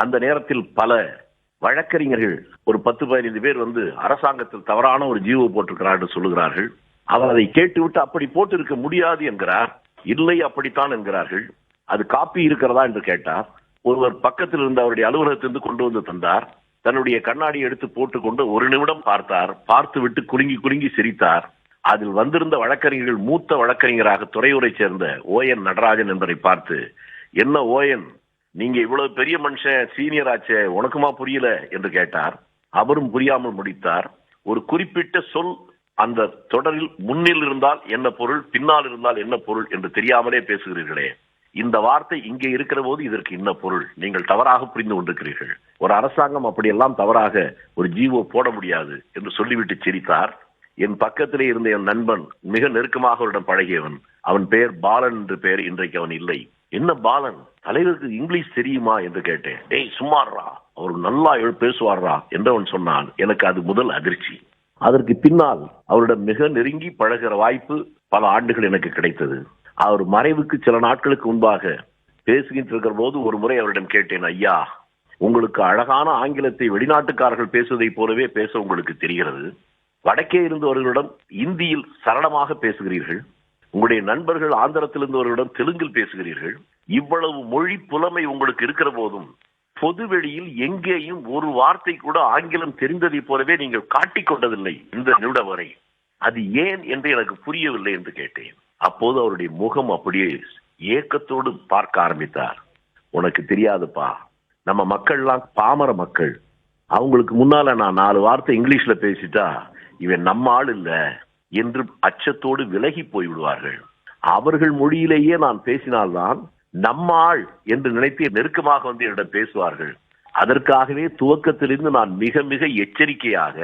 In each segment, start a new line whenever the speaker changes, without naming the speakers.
அந்த நேரத்தில் பல வழக்கறிஞர்கள் ஒரு பத்து பதினைந்து பேர் வந்து அரசாங்கத்தில் தவறான ஒரு ஜீவோ போட்டிருக்கிறார் என்று சொல்லுகிறார்கள். அவர் அதை கேட்டுவிட்டு அப்படி போட்டிருக்க முடியாது என்கிறார். இல்லை அப்படித்தான் என்கிறார்கள். அது காப்பி இருக்கிறதா என்று கேட்டார். ஒருவர் பக்கத்தில் இருந்த அவருடைய அலுவலகத்திலிருந்து கொண்டு வந்து தந்தார். தன்னுடைய கண்ணாடி எடுத்து போட்டுக்கொண்டு ஒரு நிமிடம் பார்த்தார். பார்த்து விட்டு குலுங்கி குலுங்கி சிரித்தார். அதில் வந்திருந்த வழக்கறிஞர்கள் மூத்த வழக்கறிஞராக துறையூரை சேர்ந்த ஓ என் நடராஜன் என்பதை பார்த்து என்ன ஓஎன் நீங்க இவ்வளவு பெரிய மனுஷன் சீனியர் ஆச்சே உனக்குமா புரியல? என்று கேட்டார். அவரும் புரியாமல் முடித்தார். ஒரு குறிப்பிட்ட சொல் அந்த தொடரில் முன்னில் இருந்தால் என்ன பொருள் பின்னால் இருந்தால் என்ன பொருள் என்று தெரியாமலே பேசுகிறீர்களே. இந்த வார்த்தை இங்கே இருக்கிற போது இதற்கு இன்ன பொருள். நீங்கள் தவறாக புரிந்து கொண்டிருக்கிறீர்கள். ஒரு அரசாங்கம் அப்படியெல்லாம் தவறாக ஒரு ஜீவோ போட முடியாது என்று சொல்லிவிட்டு சிரித்தார். என் பக்கத்திலே இருந்த என் நண்பன் மிக நெருக்கமாக அவரிடம் பழகியவன். அவன் பெயர் பாலன் என்று பெயர் இன்றைக்கு அவன் இல்லை. என்ன பாலன்? தலைவருக்கு இங்கிலீஷ் தெரியுமா என்று கேட்டேன். டேய் சும்மாறா அவர் நல்லா எழு பேசுவாரா என்று அவன் சொன்னான். எனக்கு அது முதல் அதிர்ச்சி. அதற்கு பின்னால் அவரிடம் மிக நெருங்கி பழகிற வாய்ப்பு பல ஆண்டுகள் எனக்கு கிடைத்தது. அவர் மறைவுக்கு சில நாட்களுக்கு முன்பாக பேசுகின்ற இருக்கிற போது ஒரு முறை அவரிடம் கேட்டேன். ஐயா உங்களுக்கு அழகான ஆங்கிலத்தை வெளிநாட்டுக்காரர்கள் பேசுவதைப் போலவே பேச உங்களுக்கு தெரிகிறது. வடக்கே இருந்தவர்களிடம் இந்தியில் சரளமாக பேசுகிறீர்கள். உங்களுடைய நண்பர்கள் ஆந்திரத்திலிருந்தவர்களிடம் தெலுங்கில் பேசுகிறீர்கள். இவ்வளவு மொழி புலமை உங்களுக்கு இருக்கிற போதும் பொதுவெளியில் எங்கேயும் ஒரு வார்த்தை கூட ஆங்கிலம் தெரிந்ததை போலவே நீங்கள் காட்டிக்கொண்டதில்லை இந்த நிமிடம் வரை அது ஏன் என்று எனக்கு புரியவில்லை என்று கேட்டேன். அப்போது அவருடைய முகம் அப்படியே ஏக்கத்தோடு பார்க்க ஆரம்பித்தார். உனக்கு தெரியாதுப்பா நம்ம மக்கள்லாம் பாமர மக்கள். அவங்களுக்கு முன்னால நான் நாலு வார்த்தை இங்கிலீஷ்ல பேசிட்டா இவன் நம்ம ஆள் இல்ல என்று அச்சத்தோடு விலகி போய் விடுவார்கள் அவர்கள் மொழியிலேயே நான் பேசினால்தான் நம்மாள் என்று நினைத்து நெருக்கமாக வந்து என்னிடம் பேசுவார்கள். அதற்காகவே துவக்கத்திலிருந்து நான் மிக மிக எச்சரிக்கையாக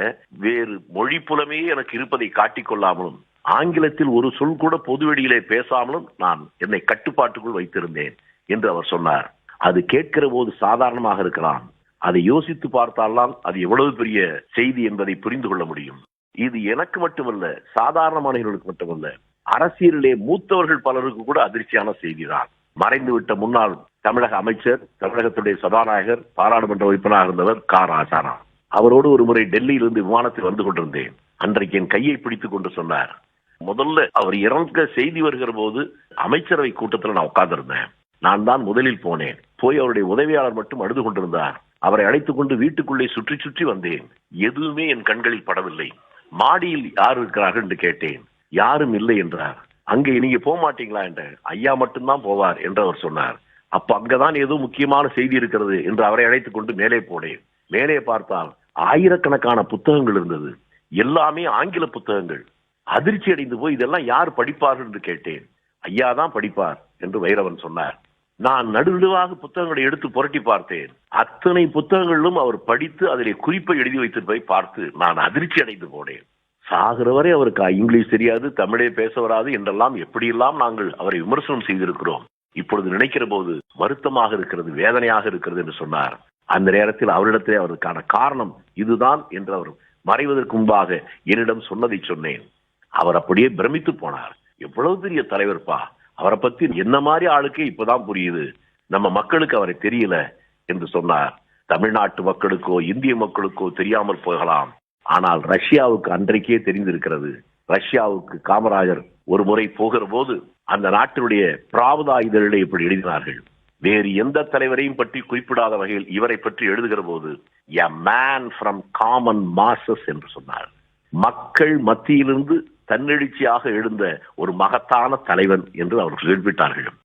வேறு மொழி புலமே எனக்கு இருப்பதை காட்டிக் கொள்ளாமலும் ஆங்கிலத்தில் ஒரு சொல் கூட பொதுவெளியிலே பேசாமலும் நான் என்னை கட்டுப்பாட்டுக்குள் வைத்திருந்தேன் என்று அவர் சொன்னார். அது கேட்கிற போது சாதாரணமாக இருக்கலாம். அதை யோசித்து பார்த்தால்தான் அது எவ்வளவு பெரிய செய்தி என்பதை புரிந்து கொள்ள முடியும். இது எனக்கு மட்டுமல்ல சாதாரண மாணவர்களுக்கு மட்டுமல்ல அரசியலிலே மூத்தவர்கள் பலருக்கு கூட அதிர்ச்சியான செய்திதான். மறைந்துவிட்ட முன்னாள் தமிழக அமைச்சர் தமிழகத்துடைய சபாநாயகர் பாராளுமன்ற உறுப்பினராக இருந்தவர் கா. ராசாராம் அவரோடு ஒரு முறை டெல்லியிலிருந்து விமானத்தில் வந்து கொண்டிருந்தேன். அன்றைக்கு என் கையை பிடித்துக் கொண்டு சொன்னார். முதல்ல அவர் இறங்க செய்தி வருகிற போது அமைச்சரவை கூட்டத்தில் நான் உட்கார்ந்திருந்தேன். நான் தான் முதலில் போனேன். போய் அவருடைய உதவியாளர் மட்டும் அழுது கொண்டிருந்தார். அவரை அழைத்துக் கொண்டு வீட்டுக்குள்ளே சுற்றி சுற்றி வந்தேன். எதுவுமே என் கண்களில் படவில்லை. மாடியில் யார் இருக்கிறார்கள் என்று கேட்டேன். யாரும் இல்லை என்றார். அங்கே நீங்க போக மாட்டீங்களா என்ற ஐயா மட்டும்தான் போவார் என்று அவர் சொன்னார். அப்ப அங்கதான் ஏதோ முக்கியமான செய்தி இருக்கிறது என்று அவரை அழைத்துக் கொண்டு மேலே போனேன். மேலே பார்த்தால் ஆயிரக்கணக்கான புத்தகங்கள் இருந்தது. எல்லாமே ஆங்கில புத்தகங்கள். அதிர்ச்சி அடைந்து போய் இதெல்லாம் யார் படிப்பார்கள் என்று கேட்டேன். ஐயா தான் படிப்பார் என்று வைரவன் சொன்னார். நான் நடுநடுவாக புத்தகங்களை எடுத்து புரட்டி பார்த்தேன். அத்தனை புத்தகங்களிலும் அவர் படித்து அதிலே குறிப்பை எழுதி வைத்திருப்பதை பார்த்து நான் அதிர்ச்சி அடைந்து போனேன். சாகிற வரை அவருக்கு இங்கிலீஷ் தெரியாது தமிழே பேச வராது என்றெல்லாம் எப்படியெல்லாம் நாங்கள் அவரை விமர்சனம் செய்திருக்கிறோம் இப்பொழுது நினைக்கிற போது வருத்தமாக இருக்கிறது வேதனையாக இருக்கிறது என்று சொன்னார். அந்த நேரத்தில் அவரிடத்திலே அவருக்கான காரணம் இதுதான் என்று அவர் மறைவதற்கு முன்பாக என்னிடம் சொன்னதை சொன்னேன். அவர் அப்படியே பிரமித்து போனார். எவ்வளவு பெரிய தலைவர்ப்பா அவரை பத்தி என்ன மாதிரி ஆளுக்கே இப்பதான் புரியுது நம்ம மக்களுக்கு அவரை தெரியல என்று சொன்னார். தமிழ்நாட்டு மக்களுக்கோ இந்திய மக்களுக்கோ தெரியாமல் போகலாம். ஆனால் ரஷ்யாவுக்கு அன்றைக்கே தெரிந்திருக்கிறது ரஷ்யாவுக்கு காமராஜர் ஒரு முறை போகிற போது அந்த நாட்டினுடைய பிராவதா இதழிலே இப்படி எழுதினார்கள். வேறு எந்த தலைவரையும் பற்றி குறிப்பிடாத வகையில் இவரை பற்றி எழுதுகிற போது a man from common masses என்று சொன்னார். மக்கள் மத்தியிலிருந்து தன்னெழுச்சியாக எழுந்த ஒரு மகத்தான தலைவன் என்று அவர்கள் குறிப்பிட்டார்கள்.